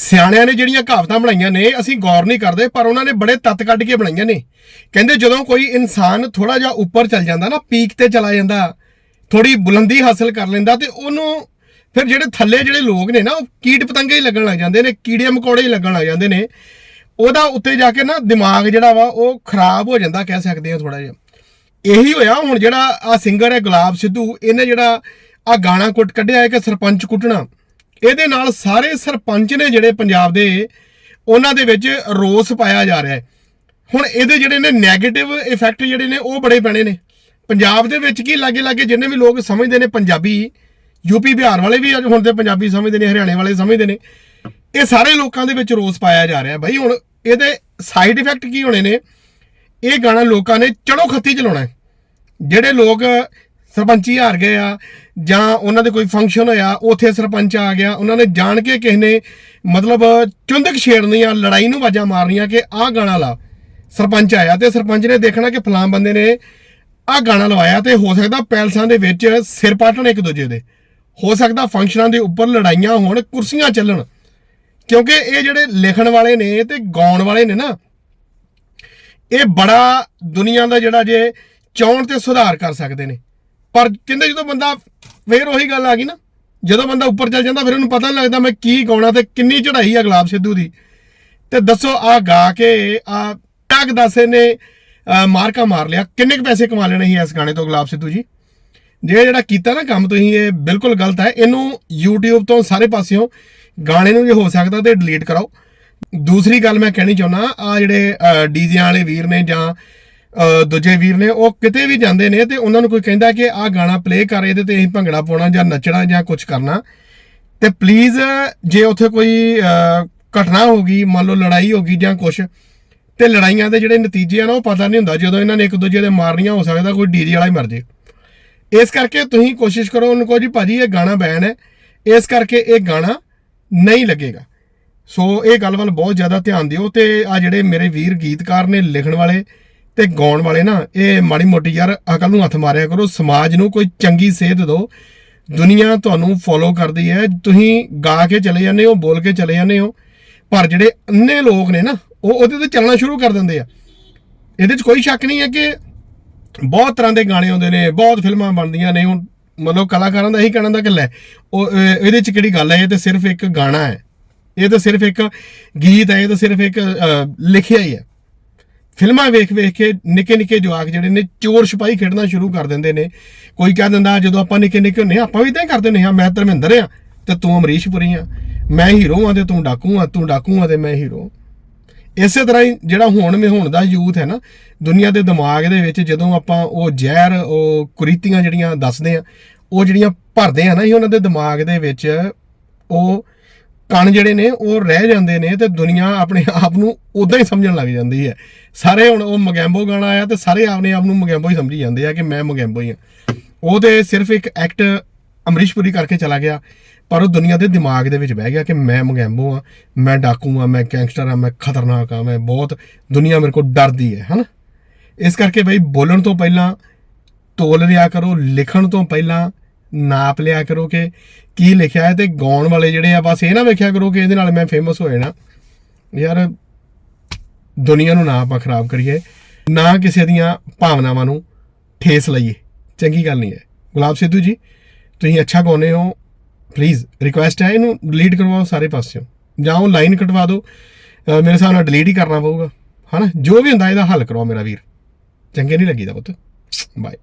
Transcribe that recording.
ਸਿਆਣਿਆਂ ਨੇ ਜਿਹੜੀਆਂ ਕਹਾਵਤਾਂ ਬਣਾਈਆਂ ਨੇ, ਅਸੀਂ ਗੌਰ ਨਹੀਂ ਕਰਦੇ, ਪਰ ਉਹਨਾਂ ਨੇ ਬੜੇ ਤੱਤ ਕੱਢ ਕੇ ਬਣਾਈਆਂ ਨੇ। ਕਹਿੰਦੇ ਜਦੋਂ ਕੋਈ ਇਨਸਾਨ ਥੋੜਾ ਜਿਹਾ ਉੱਪਰ ਚੱਲ ਜਾਂਦਾ ਨਾ, ਪੀਕ ਤੇ ਚਲਾ ਜਾਂਦਾ ਥੋੜੀ ਬੁਲੰਦੀ ਹਾਸਲ ਕਰ ਲੈਂਦਾ ਤੇ ਉਹਨੂੰ ਫਿਰ ਜਿਹੜੇ ਥੱਲੇ ਜਿਹੜੇ ਲੋਕ ਨੇ ਨਾ, ਉਹ ਕੀਟ ਪਤੰਗੇ ਹੀ ਲੱਗਣ ਲੱਗ ਜਾਂਦੇ ਨੇ, ਕੀੜੇ ਮਕੌੜੇ ਹੀ ਲੱਗਣ ਲੱਗ ਜਾਂਦੇ ਨੇ। ਉਹਦਾ ਉੱਤੇ ਜਾ ਕੇ ਨਾ ਦਿਮਾਗ ਜਿਹੜਾ ਵਾ, ਉਹ ਖਰਾਬ ਹੋ ਜਾਂਦਾ ਕਹਿ ਸਕਦੇ ਆ ਥੋੜਾ ਜਿਹਾ। ਇਹੀ ਹੋਇਆ ਹੁਣ ਜਿਹੜਾ ਆ ਸਿੰਗਰ ਹੈ ਗੁਲਾਬ ਸਿੱਧੂ, ਇਹਨੇ ਜਿਹੜਾ ਆ ਗਾਣਾ ਕੁੱਟ ਕੱਢਿਆ ਹੈ ਕਿ ਸਰਪੰਚ ਕੁੱਟਣਾ। ਇਹਦੇ ਨਾਲ ਸਾਰੇ ਸਰਪੰਚ ਨੇ ਜਿਹੜੇ ਪੰਜਾਬ ਦੇ, ਉਹਨਾਂ ਦੇ ਵਿੱਚ ਰੋਸ ਪਾਇਆ ਜਾ ਰਿਹਾ ਹੈ। ਹੁਣ ਇਹਦੇ ਜਿਹੜੇ ਨੇ 네ਗੇਟਿਵ ਇਫੈਕਟ ਜਿਹੜੇ ਨੇ, ਉਹ ਬੜੇ ਪੈਣੇ ਨੇ। ਪੰਜਾਬ ਦੇ ਵਿੱਚ ਕੀ ਲਾਗੇ ਲਾਗੇ ਜਿੰਨੇ ਵੀ ਲੋਕ ਸਮਝਦੇ ਨੇ ਪੰਜਾਬੀ ਯੂਪੀ ਬਿਹਾਰ ਵਾਲੇ ਵੀ ਅੱਜ ਹੁਣ ਤੇ ਪੰਜਾਬੀ ਸਮਝਦੇ ਨੇ, ਹਰਿਆਣੇ ਵਾਲੇ ਸਮਝਦੇ ਨੇ। ਇਹ ਸਾਰੇ ਲੋਕਾਂ ਦੇ ਵਿੱਚ ਰੋਸ ਪਾਇਆ ਜਾ ਰਿਹਾ ਭਾਈ ਹੁਣ ਇਹਦੇ ਸਾਈਡ ਇਫੈਕਟ ਕੀ ਹੋਣੇ ਨੇ? ਇਹ ਗਾਣਾ ਲੋਕਾਂ ਨੇ ਚੜੋ ਖੱਤੀ ਚਲਾਉਣਾ ਜਿਹੜੇ ਲੋਕ ਸਰਪੰਚੀ ਹਾਰ ਗਏ ਆ, ਜਾਂ ਉਹਨਾਂ ਦੇ ਕੋਈ ਫੰਕਸ਼ਨ ਹੋਇਆ, ਉੱਥੇ ਸਰਪੰਚ ਆ ਗਿਆ, ਉਹਨਾਂ ਨੇ ਜਾਣ ਕੇ ਕਿਸੇ ਨੇ ਮਤਲਬ ਚੁੰਦਕ ਛੇੜਨੀ ਆ ਲੜਾਈ ਨੂੰ ਵਾਜਾਂ ਮਾਰਨੀਆਂ ਕਿ ਆਹ ਗਾਣਾ ਲਾ। ਸਰਪੰਚ ਆਇਆ ਤੇ ਸਰਪੰਚ ਨੇ ਦੇਖਣਾ ਕਿ ਫਲਾਂ ਬੰਦੇ ਨੇ ਆਹ ਗਾਣਾ ਲਵਾਇਆ ਤੇ ਹੋ ਸਕਦਾ ਪੈਲਸਾਂ ਦੇ ਵਿੱਚ ਸਿਰ ਪਾਟਣ ਇੱਕ ਦੂਜੇ ਦੇ। ਹੋ ਸਕਦਾ ਫੰਕਸ਼ਨਾਂ ਦੇ ਉੱਪਰ ਲੜਾਈਆਂ ਹੋਣ, ਕੁਰਸੀਆਂ ਚੱਲਣ। ਕਿਉਂਕਿ ਇਹ ਜਿਹੜੇ ਲਿਖਣ ਵਾਲੇ ਨੇ ਤੇ ਗਾਉਣ ਵਾਲੇ ਨੇ ਨਾ, ਇਹ ਬੜਾ ਦੁਨੀਆ ਦਾ ਜਿਹੜਾ ਜੇ ਚਾਹਣ ਤੇ ਸੁਧਾਰ ਕਰ ਸਕਦੇ ਨੇ। ਪਰ ਕਹਿੰਦੇ ਜਦੋਂ ਬੰਦਾ ਫੇਰ ਉਹੀ ਗੱਲ ਆ ਗਈ ਨਾ ਜਦੋਂ ਬੰਦਾ ਉੱਪਰ ਚੱਲ ਜਾਂਦਾ ਫਿਰ ਉਹਨੂੰ ਪਤਾ ਨਹੀਂ ਲੱਗਦਾ ਮੈਂ ਕੀ ਗਾਉਣਾ ਤੇ ਕਿੰਨੀ ਚੜ੍ਹਾਈ ਆ ਗੁਲਾਬ ਸਿੱਧੂ ਦੀ। ਤੇ ਦੱਸੋ ਆ ਗਾ ਕੇ ਆ ਟੱਕ ਦੱਸੇ ਨੇ ਅਹ, ਮਾਰਕਾ ਮਾਰ ਲਿਆ। ਕਿੰਨੇ ਕੁ ਪੈਸੇ ਕਮਾ ਲੈਣੇ ਸੀ ਇਸ ਗਾਣੇ ਤੋਂ ਗੁਲਾਬ ਸਿੱਧੂ ਜੀ? ਜੇ ਜਿਹੜਾ ਕੀਤਾ ਨਾ ਕੰਮ ਤੁਸੀਂ ਇਹ ਬਿਲਕੁਲ ਗਲਤ ਹੈ। ਇਹਨੂੰ YouTube ਤੋਂ ਸਾਰੇ ਪਾਸਿਓਂ ਗਾਣੇ ਨੂੰ ਜੇ ਹੋ ਸਕਦਾ ਤੇ ਡਿਲੀਟ ਕਰਾਓ। ਦੂਸਰੀ ਗੱਲ ਮੈਂ ਕਹਿਣੀ ਚਾਹੁੰਦਾ ਆ ਜਿਹੜੇ ਡੀਜੇ ਵਾਲੇ ਵੀਰ ਨੇ ਜਾਂ ਦੂਜੇ ਵੀਰ ਨੇ, ਉਹ ਕਿਤੇ ਵੀ ਜਾਂਦੇ ਨੇ ਤੇ ਉਹਨਾਂ ਨੂੰ ਕੋਈ ਕਹਿੰਦਾ ਕਿ ਆਹ ਗਾਣਾ ਪਲੇ ਕਰ, ਇਹਦੇ ਤੇ ਅਸੀਂ ਭੰਗੜਾ ਪਾਉਣਾ ਜਾਂ ਨੱਚਣਾ ਜਾਂ ਕੁਝ ਕਰਨਾ। ਤੇ ਪਲੀਜ਼ ਜੇ ਉੱਥੇ ਕੋਈ ਘਟਨਾ ਹੋ ਗਈ, ਮੰਨ ਲਓ ਲੜਾਈ ਹੋ ਗਈ ਜਾਂ ਕੁਝ ਤੇ ਲੜਾਈਆਂ ਦੇ ਜਿਹੜੇ ਨਤੀਜੇ ਆ ਨਾ, ਉਹ ਪਤਾ ਨਹੀਂ ਹੁੰਦਾ, ਜਦੋਂ ਇਹਨਾਂ ਨੇ ਇੱਕ ਦੂਜੇ ਦੇ ਮਾਰਨੀਆਂ, ਹੋ ਸਕਦਾ ਕੋਈ ਡੀਜੇ ਵਾਲਾ ਹੀ ਮਰ ਜੇ। ਇਸ ਕਰਕੇ ਤੁਸੀਂ ਕੋਸ਼ਿਸ਼ ਕਰੋ, ਉਹਨੂੰ ਕਹੋ ਜੀ ਭਾਜੀ ਇਹ ਗਾਣਾ ਬੈਨ ਹੈ, ਇਸ ਕਰਕੇ ਇਹ ਗਾਣਾ ਨਹੀਂ ਲੱਗੇਗਾ। ਸੋ ਇਹ ਗੱਲ ਵੱਲ ਬਹੁਤ ਜ਼ਿਆਦਾ ਧਿਆਨ ਦਿਓ ਤੇ ਆ ਜਿਹੜੇ ਮੇਰੇ ਵੀਰ ਗੀਤਕਾਰ ਨੇ ਲਿਖਣ ਵਾਲੇ ਤੇ ਗਾਉਣ ਵਾਲੇ ਨਾ ਇਹ ਮਾੜੀ ਮੋਟੀ ਯਾਰ ਅਕਲ ਨੂੰ ਹੱਥ ਮਾਰਿਆ ਕਰੋ ਸਮਾਜ ਨੂੰ ਕੋਈ ਚੰਗੀ ਸੇਧ ਦਿਓ। ਦੁਨੀਆ ਤੁਹਾਨੂੰ ਫੋਲੋ ਕਰਦੀ ਹੈ। ਤੁਸੀਂ ਗਾ ਕੇ ਚਲੇ ਜਾਂਦੇ ਹੋ ਬੋਲ ਕੇ ਚਲੇ ਜਾਂਦੇ ਹੋ ਪਰ ਜਿਹੜੇ ਅੰਨੇ ਲੋਕ ਨੇ ਨਾ ਉਹ ਉਹਦੇ ਤੇ ਚੱਲਣਾ ਸ਼ੁਰੂ ਕਰ ਦਿੰਦੇ ਆ। ਇਹਦੇ 'ਚ ਕੋਈ ਸ਼ੱਕ ਨਹੀਂ ਹੈ ਕਿ ਬਹੁਤ ਤਰ੍ਹਾਂ ਦੇ ਗਾਣੇ ਆਉਂਦੇ ਨੇ ਬਹੁਤ ਫਿਲਮਾਂ ਬਣਦੀਆਂ ਨੇ ਹੁਣ ਮਤਲਬ ਕਲਾਕਾਰਾਂ ਦਾ ਇਹੀ ਕਹਿਣਾ ਦਾ ਕਿ ਲੈ ਉਹ ਅਹ, ਇਹਦੇ 'ਚ ਕਿਹੜੀ ਗੱਲ ਹੈ? ਇਹ ਤਾਂ ਸਿਰਫ ਇੱਕ ਗਾਣਾ ਹੈ। ਇਹ ਤਾਂ ਸਿਰਫ ਇੱਕ ਗੀਤ ਹੈ ਇਹ ਤਾਂ ਸਿਰਫ ਇੱਕ ਲਿਖਿਆ ਹੀ ਹੈ। ਫਿਲਮਾਂ ਵੇਖ ਵੇਖ ਕੇ ਨਿੱਕੇ ਨਿੱਕੇ ਜਵਾਕ ਜਿਹੜੇ ਨੇ ਚੋਰ ਸਿਪਾਹੀ ਖੇਡਣਾ ਸ਼ੁਰੂ ਕਰ ਦਿੰਦੇ ਨੇ। ਕੋਈ ਕਹਿ ਦਿੰਦਾ, ਜਦੋਂ ਆਪਾਂ ਨਿੱਕੇ ਨਿੱਕੇ ਹੁੰਦੇ ਹਾਂ, ਆਪਾਂ ਵੀ ਤਾਂ ਕਰਦੇ ਨੇ ਹਾਂ, ਮੈਂ ਧਰਮਿੰਦਰ ਆ ਤੇ ਤੂੰ ਅਮਰੀਸ਼ਪੁਰੀ ਆ ਮੈਂ ਹੀਰੋ ਆ ਤੇ ਤੂੰ ਡਾਕੂ ਆ ਤੂੰ ਡਾਕੂ ਆ ਤੇ ਮੈਂ ਹੀਰੋ ਇਸੇ ਤਰ੍ਹਾਂ ਹੀ ਜਿਹੜਾ ਹੁਣ ਮੇ ਹੁਣ ਦਾ ਯੂਥ ਹੈ ਨਾ, ਦੁਨੀਆ ਦੇ ਦਿਮਾਗ ਦੇ ਵਿੱਚ ਜਦੋਂ ਆਪਾਂ ਉਹ ਜ਼ਹਿਰ, ਉਹ ਕੁਰੀਤੀਆਂ ਜਿਹੜੀਆਂ ਦੱਸਦੇ ਆ ਉਹ ਜਿਹੜੀਆਂ ਭਰਦੇ ਆ ਨਾ ਜੀ ਉਹਨਾਂ ਦੇ ਦਿਮਾਗ ਦੇ ਵਿੱਚ, ਉਹ ਕਣ ਜਿਹੜੇ ਨੇ, ਉਹ ਰਹਿ ਜਾਂਦੇ ਨੇ ਤੇ ਦੁਨੀਆ ਆਪਣੇ ਆਪ ਨੂੰ ਉਦਾਂ ਹੀ ਸਮਝਣ ਲੱਗ ਜਾਂਦੀ ਹੈ। ਸਾਰੇ ਹੁਣ ਉਹ ਮਗੈਂਬੋ ਗਾਣਾ ਆਇਆ ਤੇ ਸਾਰੇ ਆਪਣੇ ਆਪ ਨੂੰ ਮਗੈਂਬੋ ਹੀ ਸਮਝੀ ਜਾਂਦੇ ਆ ਕਿ ਮੈਂ ਮਗੈਂਬੋ ਹੀ ਹਾਂ ਉਹ ਤੇ ਸਿਰਫ ਇੱਕ ਐਕਟ ਅਮਰੀਸ਼ਪੁਰੀ ਕਰਕੇ ਚਲਾ ਗਿਆ, ਪਰ ਉਹ ਦੁਨੀਆ ਦੇ ਦਿਮਾਗ ਦੇ ਵਿੱਚ ਬਹਿ ਗਿਆ ਕਿ ਮੈਂ ਮਗੈਂਬੋ ਆ, ਮੈਂ ਡਾਕੂ ਆ, ਮੈਂ ਗੈਂਗਸਟਰ ਆ, ਮੈਂ ਖਤਰਨਾਕ ਆ, ਮੈਂ ਬਹੁਤ, ਦੁਨੀਆ ਮੇਰੇ ਕੋਲ ਡਰਦੀ ਹੈ, ਹਨਾ? ਇਸ ਕਰਕੇ ਬਈ ਬੋਲਣ ਤੋਂ ਪਹਿਲਾਂ, ਤੋਲ ਲਿਆ ਕਰੋ, ਲਿਖਣ ਤੋਂ ਪਹਿਲਾਂ ਨਾਪ ਲਿਆ ਕਰੋ ਕਿ ਕੀ ਲਿਖਿਆ ਹੈ ਤੇ ਗਾਉਣ ਵਾਲੇ ਜਿਹੜੇ ਆ, ਬਸ ਇਹ ਨਾ ਵੇਖਿਆ ਕਰੋ ਕਿ ਇਹਦੇ ਨਾਲ ਮੈਂ ਫੇਮਸ ਹੋ ਜਾਣਾ। ਯਾਰ, ਦੁਨੀਆ ਨੂੰ ਨਾ ਆਪਾਂ ਖਰਾਬ ਕਰੀਏ, ਨਾ ਕਿਸੇ ਦੀਆਂ ਭਾਵਨਾਵਾਂ ਨੂੰ ਠੇਸ ਲਈਏ। ਚੰਗੀ ਗੱਲ ਨਹੀਂ ਹੈ। ਗੁਲਾਬ ਸਿੱਧੂ ਜੀ, ਤੁਸੀਂ ਅੱਛਾ ਗਾਉਂਦੇ ਹੋ। ਪਲੀਜ਼ ਰਿਕੁਐਸਟ ਹੈ, ਇਹਨੂੰ ਡਿਲੀਟ ਕਰਵਾਓ ਸਾਰੇ ਪਾਸਿਓਂ। ਜਾਂ ਉਹ ਲਾਈਨ ਕਟਵਾ ਦਿਓ। ਮੇਰੇ ਹਿਸਾਬ ਨਾਲ ਡਿਲੀਟ ਹੀ ਕਰਨਾ ਪਊਗਾ। ਹਨਾ? ਜੋ ਵੀ ਹੁੰਦਾ, ਇਹਦਾ ਹੱਲ ਕਰਵਾਓ ਮੇਰਾ ਵੀਰ। ਚੰਗੇ ਨਹੀਂ ਲੱਗੀਦਾ ਪੁੱਤ। ਬਾਏ